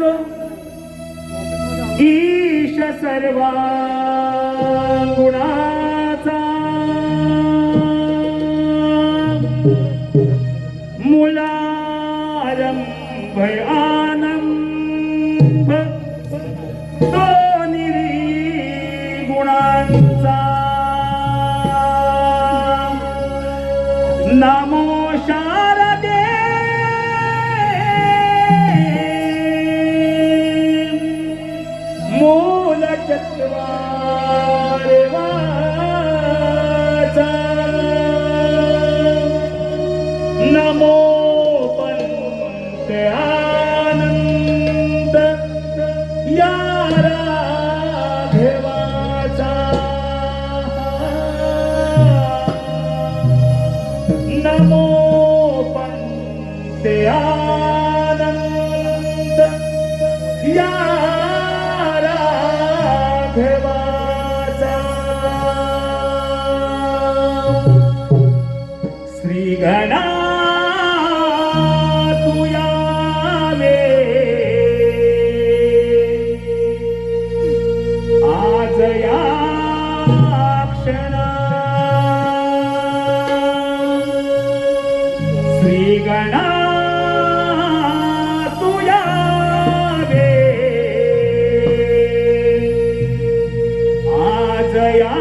करतो ईश सर्वा गुणाचा. मुला भया क्षणा. श्रीगणा गणा तुयावे आज या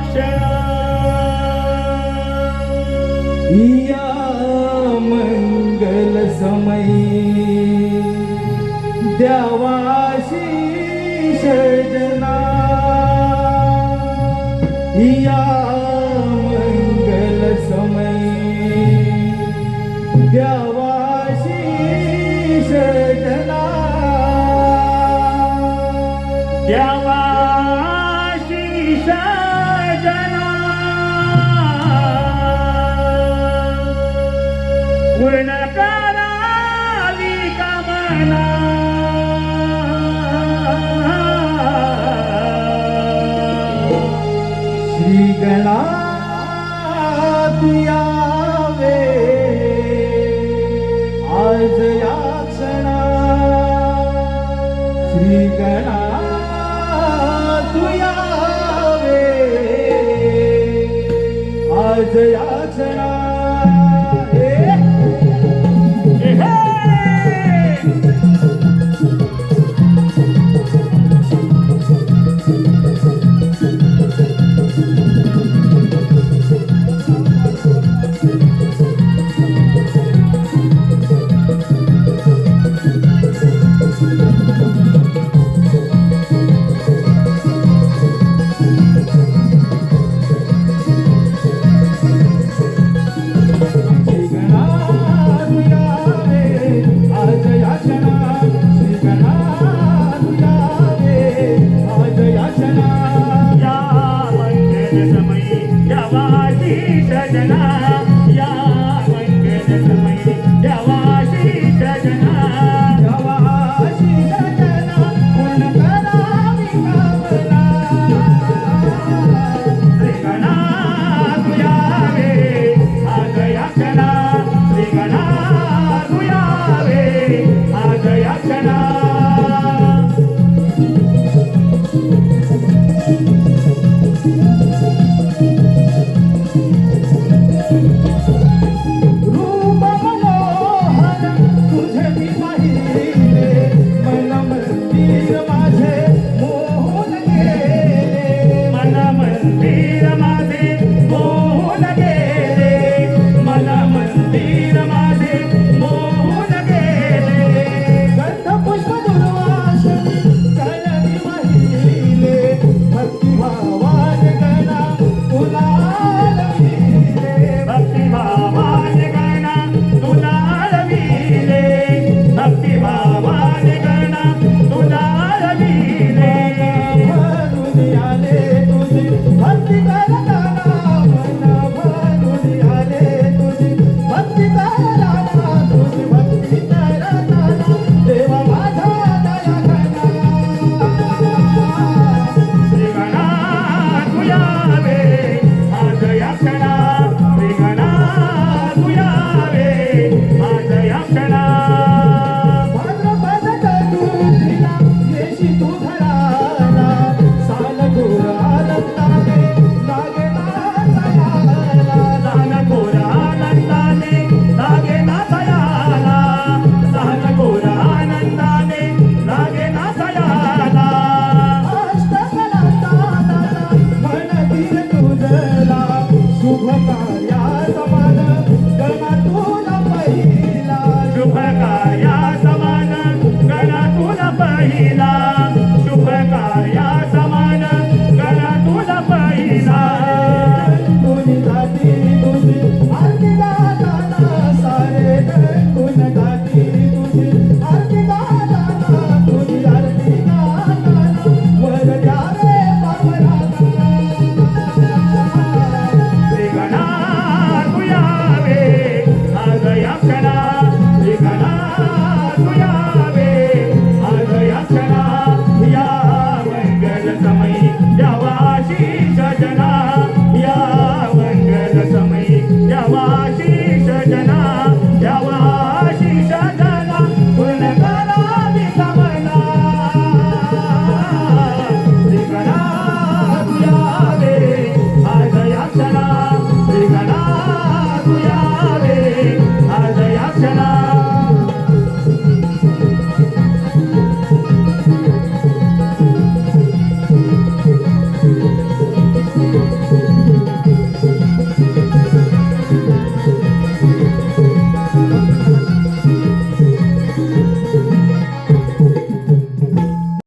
क्षणा. या मंगल समयी द्यावाशी जना या मंगल समयी देवाशी सजना देवाशीष जना पूर्ण करावी कामना। श्री गणा तुयावे आज या